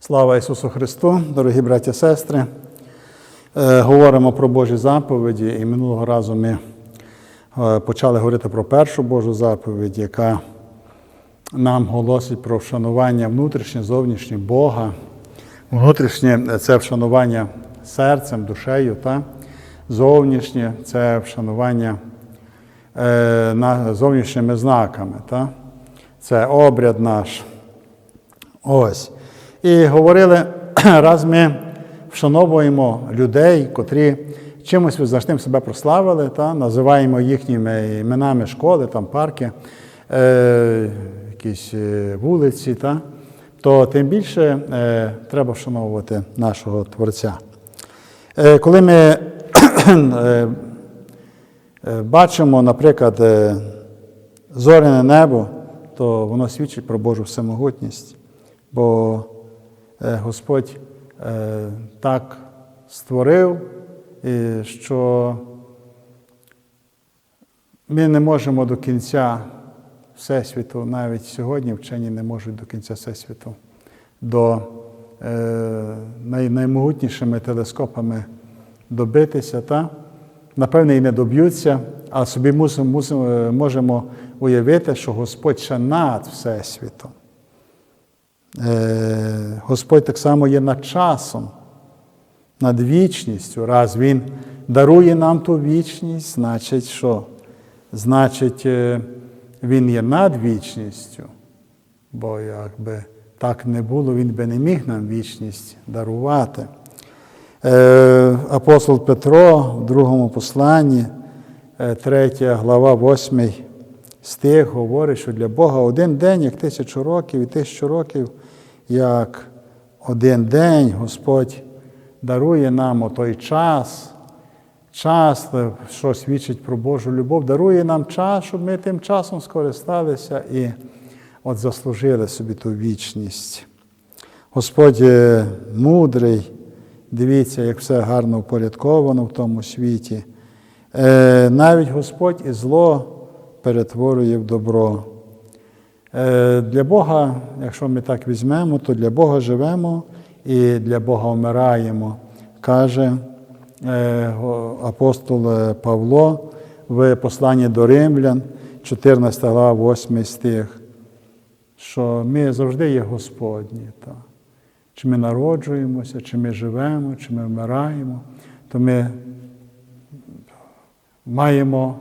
Слава Ісусу Христу, дорогі браті сестри. Е, Говоримо про Божі заповіді, і минулого разу ми е, почали говорити про першу Божу заповідь, яка нам голосить про вшанування внутрішнє, зовнішнє Бога. Внутрішнє це вшанування серцем, душею, та? зовнішнє це вшанування е, зовнішніми знаками. Та? Це обряд наш. Ось. І говорили, раз ми вшановуємо людей, котрі чимось визначним себе прославили, та, називаємо їхніми іменами школи, там, парки, е, якісь е, вулиці, та, то тим більше е, треба вшановувати нашого Творця. Е, коли ми е, е, бачимо, наприклад, е, зоряне небо, то воно свідчить про Божу всемогутність. Бо Господь е, так створив, що ми не можемо до кінця Всесвіту, навіть сьогодні вчені не можуть до кінця Всесвіту, до е, наймогутнішими телескопами добитися. Та? Напевне, і не доб'ються, а собі мусимо, мусимо, е, можемо уявити, що Господь ще над Всесвітом. Е, Господь так само є над часом, над вічністю. Раз Він дарує нам ту вічність, значить що? Значить, е, Він є над вічністю. Бо якби так не було, Він би не міг нам вічність дарувати. Е, Апостол Петро в другому посланні, 3 глава, 8 стих говорить, що для Бога один день, як тисячу років, і тисячу років, як один день Господь дарує нам отой час, час, що свідчить про Божу любов, дарує нам час, щоб ми тим часом скористалися і от заслужили собі ту вічність. Господь е, мудрий, дивіться, як все гарно упорядковано в тому світі. Е, Навіть Господь і зло перетворює в добро. Е, Для Бога, якщо ми так візьмемо, то для Бога живемо і для Бога вмираємо, каже е, апостол е, Павло в посланні до Римлян, 14 глава, 8 стих, що ми завжди є Господні. Та. Чи ми народжуємося, чи ми живемо, чи ми вмираємо, то ми маємо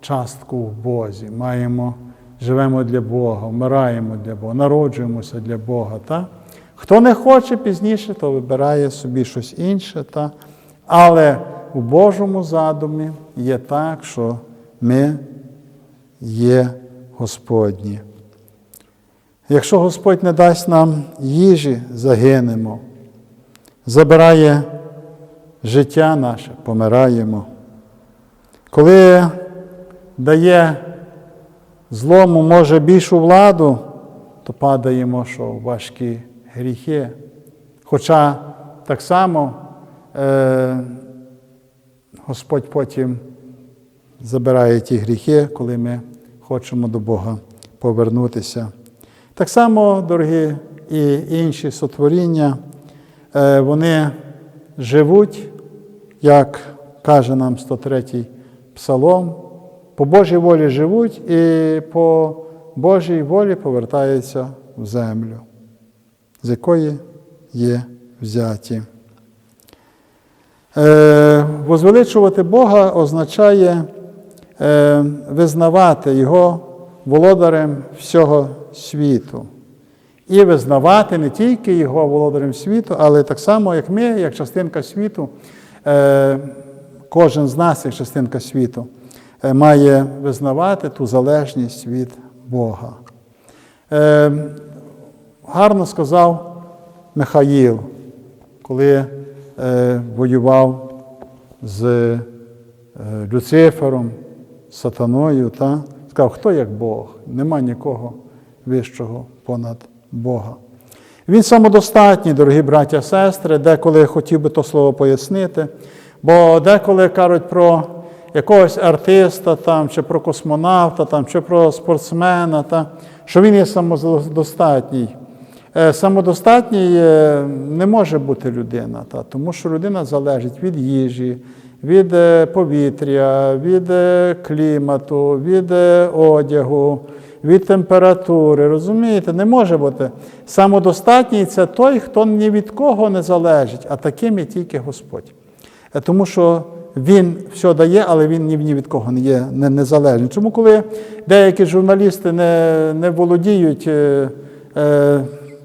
частку в Бозі, маємо, живемо для Бога, вмираємо для Бога, народжуємося для Бога. Та? Хто не хоче пізніше, то вибирає собі щось інше. Та? Але у Божому задумі є так, що ми є Господні. Якщо Господь не дасть нам їжі, загинемо, забирає життя наше, помираємо. Коли дає злому, може, більшу владу, то падаємо що в важкі гріхи. Хоча так само е, Господь потім забирає ті гріхи, коли ми хочемо до Бога повернутися. Так само, дорогі і інші сотворіння, е, вони живуть, як каже нам 103-й псалом, по Божій волі живуть і по Божій волі повертаються в землю, з якої є взяті. Е, Возвеличувати Бога означає е, визнавати Його володарем всього світу. І визнавати не тільки Його володарем світу, але так само, як ми, як частинка світу, е, кожен з нас, як частинка світу, має визнавати ту залежність від Бога. Е, Гарно сказав Михаїл, коли е, воював з е, Люцифером, сатаною, та? сказав, хто як Бог? Нема нікого вищого понад Бога. Він самодостатній, дорогі браття сестри, деколи хотів би то слово пояснити, бо деколи кажуть про якогось артиста там, чи про космонавта, там, чи про спортсмена, та, що він є самодостатній. Е, Самодостатній е, не може бути людина, та, тому що людина залежить від їжі, від е, повітря, від клімату, від одягу, від температури. Розумієте, не може бути. Самодостатній це той, хто ні від кого не залежить, а таким є тільки Господь. Тому що він все дає, але він ні, ні від кого не є не, незалежний. Чому коли деякі журналісти не, не володіють е, е,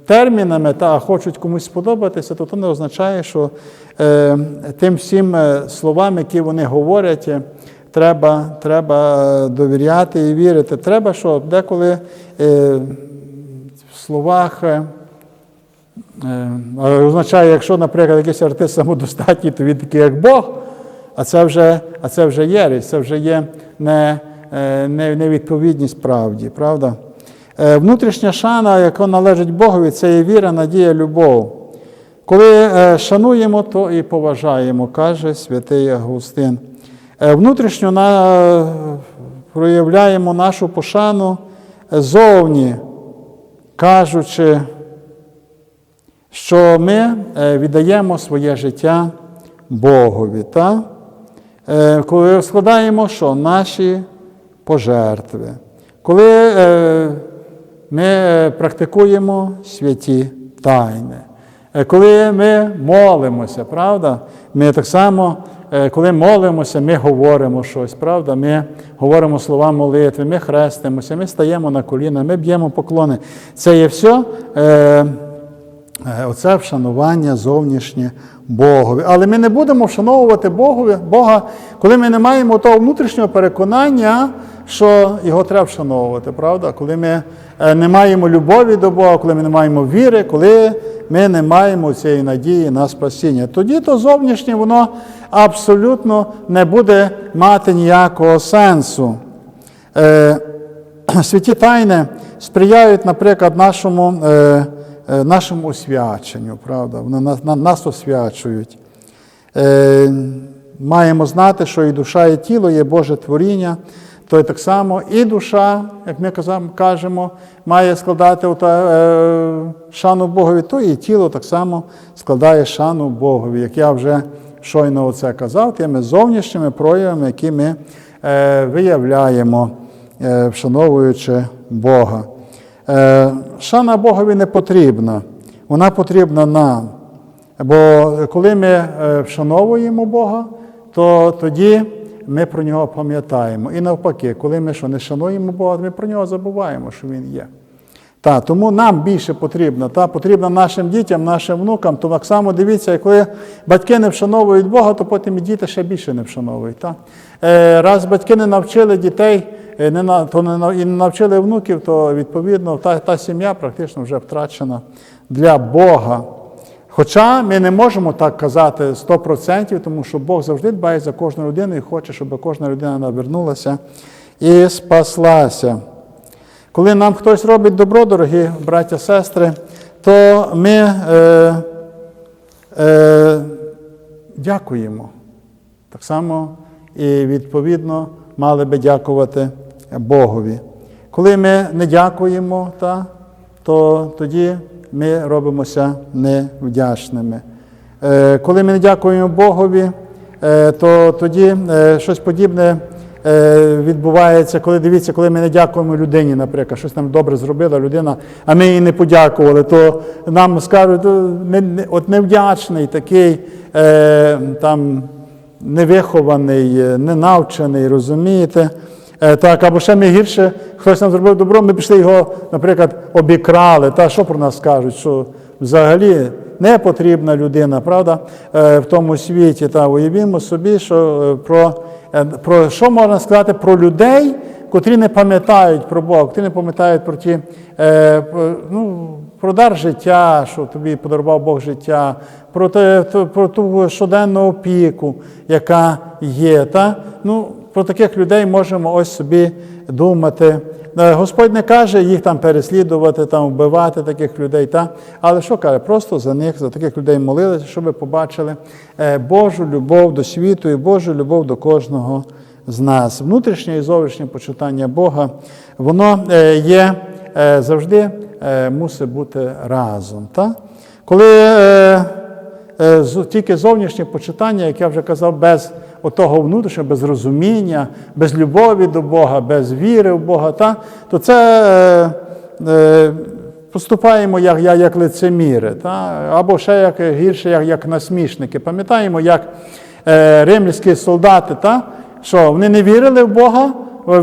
термінами та хочуть комусь сподобатися, то це не означає, що е, тим всім е, словам, які вони говорять, треба, треба довіряти і вірити. Треба, що деколи е, в словах. е, Е, Означає, якщо, наприклад, якийсь артист самодостатній, то він такий, як Бог, а це вже, а це вже єресь, це вже є не, е, не, невідповідність правді, правда? Е, Внутрішня шана, яка належить Богові, це є віра, надія, любов. Коли е, шануємо, то і поважаємо, каже святий Августин. Е, Внутрішньо на, проявляємо нашу пошану зовні, кажучи, що ми віддаємо своє життя Богові. Та? Е, Коли складаємо що? Наші пожертви. Коли е, ми е, практикуємо святі тайни. Коли ми молимося, правда? Ми так само, коли молимося, ми говоримо щось, правда? Ми говоримо слова молитви, ми хрестимося, ми стаємо на коліна, ми б'ємо поклони. Це є все. Е, Оце вшанування зовнішнє Богові. Але ми не будемо вшановувати Богові, Бога, коли ми не маємо того внутрішнього переконання, що його треба вшановувати, правда? Коли ми е, не маємо любові до Бога, коли ми не маємо віри, коли ми не маємо цієї надії на спасіння. Тоді то зовнішнє воно абсолютно не буде мати ніякого сенсу. Е, Святі тайни сприяють, наприклад, нашому, нашому освяченню, правда? Вони нас, на- нас освячують. Е, Маємо знати, що і душа, і тіло є Боже творіння, то й так само і душа, як ми кажемо, має складати е, шану Богові, то і тіло так само складає шану Богові. Як я вже щойно оце казав, тими зовнішніми проявами, які ми е, виявляємо, е, вшановуючи Бога. Е, Шана Богові не потрібна, вона потрібна нам. Бо коли ми е, вшановуємо Бога, то тоді ми про нього пам'ятаємо. І навпаки, коли ми що не шануємо Бога, ми про нього забуваємо, що Він є. Та, тому нам більше потрібно, та, потрібно нашим дітям, нашим внукам, то так само дивіться, коли батьки не вшановують Бога, то потім і діти ще більше не вшановують. Та. Е, раз батьки не навчили дітей, е, не, на- то не, і не навчили внуків, то відповідно та, та сім'я практично вже втрачена для Бога. Хоча ми не можемо так казати 100%, тому що Бог завжди дбає за кожну людину і хоче, щоб кожна людина навернулася і спаслася. Коли нам хтось робить добро, дорогі браття, сестри, то ми е, е, дякуємо. Так само і відповідно мали би дякувати Богові. Коли ми не дякуємо, та, то тоді ми робимося невдячними. Е, Коли ми не дякуємо Богові, е, то тоді е, щось подібне відбувається, коли дивіться, коли ми не дякуємо людині, наприклад, щось нам добре зробила людина, а ми їй не подякували, то нам скажуть, «То не- не- от невдячний такий там невихований, ненавчений, розумієте? Е, Так, або ще ми гірше, хтось нам зробив добро, ми пішли його, наприклад, обікрали. Та що про нас кажуть? Що взагалі не потрібна людина, правда, е, в тому світі. Та уявімо собі, що е, про, про що можна сказати про людей, котрі не пам'ятають про Бога, котрі не пам'ятають про ті, ну, про дар життя, що тобі подарував Бог життя, про, те, про ту щоденну опіку, яка є. Та? Ну, про таких людей можемо ось собі думати. Е, Господь не каже їх там переслідувати, там вбивати таких людей. Та? Але що каже? Просто за них, за таких людей молилися, щоб побачили е, Божу любов до світу і Божу любов до кожного з нас. Внутрішнє і зовнішнє почитання Бога, воно е, є завжди мусить бути разом. Та? Коли тільки зовнішнє почитання, як я вже казав, без отого внутрішнього, без розуміння, без любові до Бога, без віри в Бога, та, то це е, е, поступаємо як, як, як лицеміри, та, або ще як гірше, як, як насмішники. Пам'ятаємо, як е, римляні солдати, та, що вони не вірили в Бога,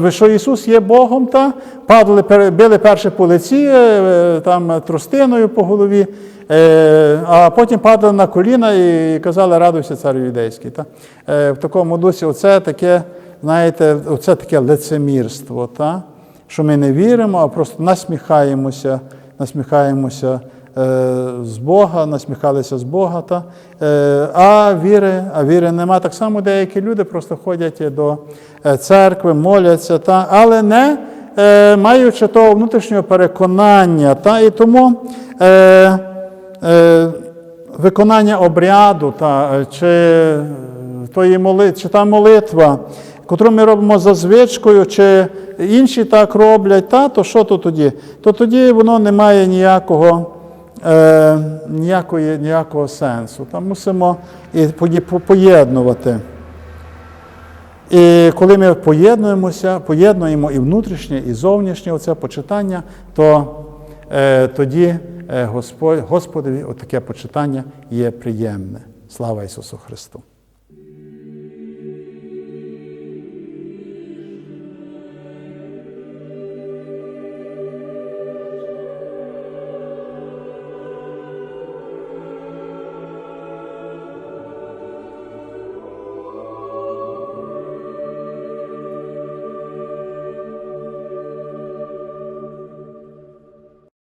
що Ісус є Богом, та, падали, били перше по лиці, е, там, тростиною по голові, е, а потім падали на коліна і казали, радуйся, царю юдейський. Та. Е, В такому дусі оце таке, знаєте, оце таке лицемірство, та, що ми не віримо, а просто насміхаємося, насміхаємося е, з Бога, насміхалися з Бога. Та, е, а віри, а віри нема. Так само деякі люди просто ходять до е, церкви, моляться, та, але не е, маючи того внутрішнього переконання. Та, і тому е, е, виконання обряду, та, е, чи, е, тої моли, чи та молитва, котру ми робимо за звичкою, чи інші так роблять, та, то що то тоді? То тоді воно не має ніякого, е, ніякої, ніякого сенсу. Там мусимо і поєднувати. І коли ми поєднуємося, поєднуємо і внутрішнє, і зовнішнє оце почитання, то е, тоді е, Господь, Господові таке почитання є приємне. Слава Ісусу Христу!